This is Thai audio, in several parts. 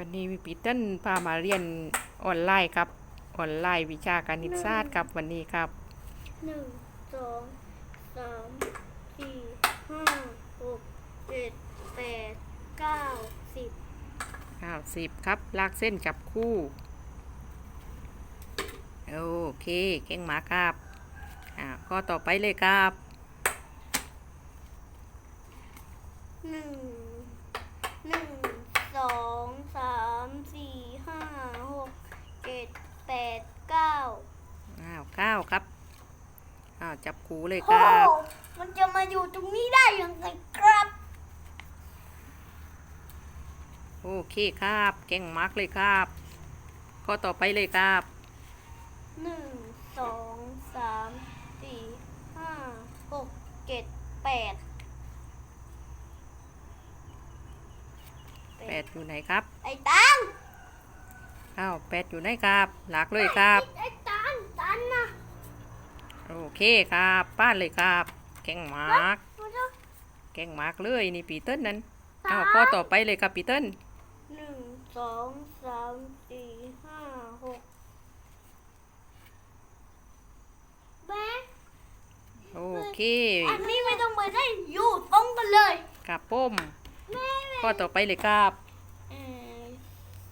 วันนี้พี่เติ้ลพามาเรียนออนไลน์ครับออนไลน์วิชาการนิสศาสตร์ครับวันนี้ครับหนึ่งสองสามสี่ห้าหกเจ็ดแปดเก้าสิบอ้าวสิบครับ ลากเส้นจับคู่ โอเค เก่งมากครับอ่าข้อต่อไปเลยครับหนึ่งหนึ่งสองสามสี่ห้าหกเจ็ดแปดเก้า อ้าวเก้าครับ อ้าว จับคู่เลยคโอ้รับมันจะมาอยู่ตรงนี้ได้ยังไงครับ โอเคครับ เก่งมากเลยครับ ข้อต่อไปเลยครับหนึ่งสองสามสี่ห้าหกเจ็ดแปดแปดอยู่ไหนครับ ไอ้ตังอ้าวแปดอยู่ไหนครับ หลักเลยครับ ไอ้ตันตันนะ โอเคครับป้านเลยครับเก่งมากมันจะเก่งมากเลยนี่ปีเติ้ลนั้นอ้าวข้อต่อไปเลยครับปีเติ้ลหนึ่งสองสามสี่ห้าหกแม่โอเคอันนี้ไม่ต้องไปได้อยู่ตรงกันเลยกับป้มแม่ข้อต่อไปเลยครับเออ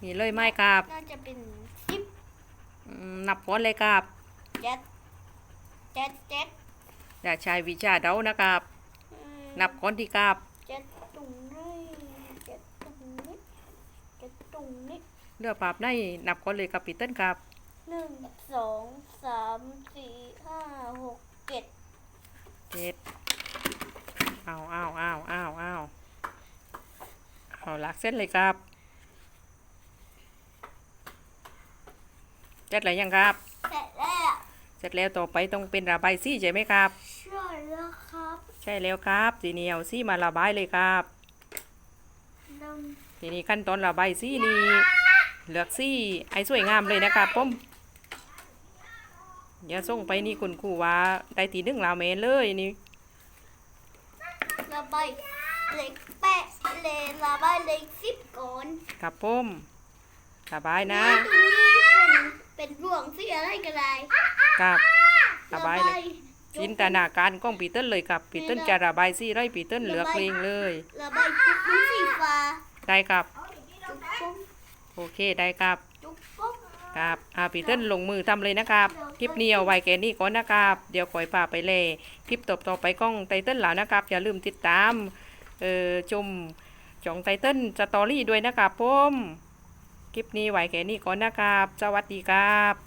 มีเลยไหมครับน่าจะเป็นสิบอืมนับก้อนเลยครับเจ็ด เจ็ดเจ็ดอย่าใช้วิชาเดานะครับเอ่อนับก้อนที่ครับเจ็ดตรงนี้เจ็ดตรงนี้เจ็ดตรงนี้เลือกปราบในนับก้อนเลยครับปีเติ้ลครับ หนึ่งสองสามสี่ห้าหกเจ็ดเจ็ดเอาเอาเอาเอาเอาเอาหลักเส้นเลยครับเสร็จแล้วยังครับเสร็จแล้ว เสร็จแล้วต่อไปต้องเป็นระบายสีใช่ไหมครับ ใช่แล้วครับ ใช่แล้วครับทีนี้เอาสีมาระบายเลยครับน้ำทีนี้ขั้นตอนระบายสีนี่เลือกสีให้สวยงามเลยนะครับผมอย่าส่งไปนี่คุณครูว่าได้ทีหนึ่งลาวเมนเลยนี่ระบายเหล็กแปะเลยระบายเหล็กสิบก่อนครับผมระบายนะตรงนี้เป็นเป็นร่วงสีอะไรก็ได้ ครับระบายเลยจุ๊บจินตนาการของปีเติ้ลเลยครับปีเติ้ลจะระบายสีไรปีเติ้ลเลือกเองเลยระบายจุ๊บเป็นสีฟ้าได้ครับจุ๊บปุ๊บโอเคได้ครับจุ๊บปุ๊บครับอ่าปีเติ้ลลงมือทำเลยนะครับคลิปนี้เอาไว้แค่นี้ก่อนนะครับ เดี๋ยวคอยพาไปเลยคลิปต่อๆไปกล้องไตเติ้ลแล้วนะครับ อย่าลืมติดตามเอ่อชมจองไตเติ้ลสตอรี่ด้วยนะครับผมคลิปนี้ไว้แค่นี้ก่อนนะครับ สวัสดีครับ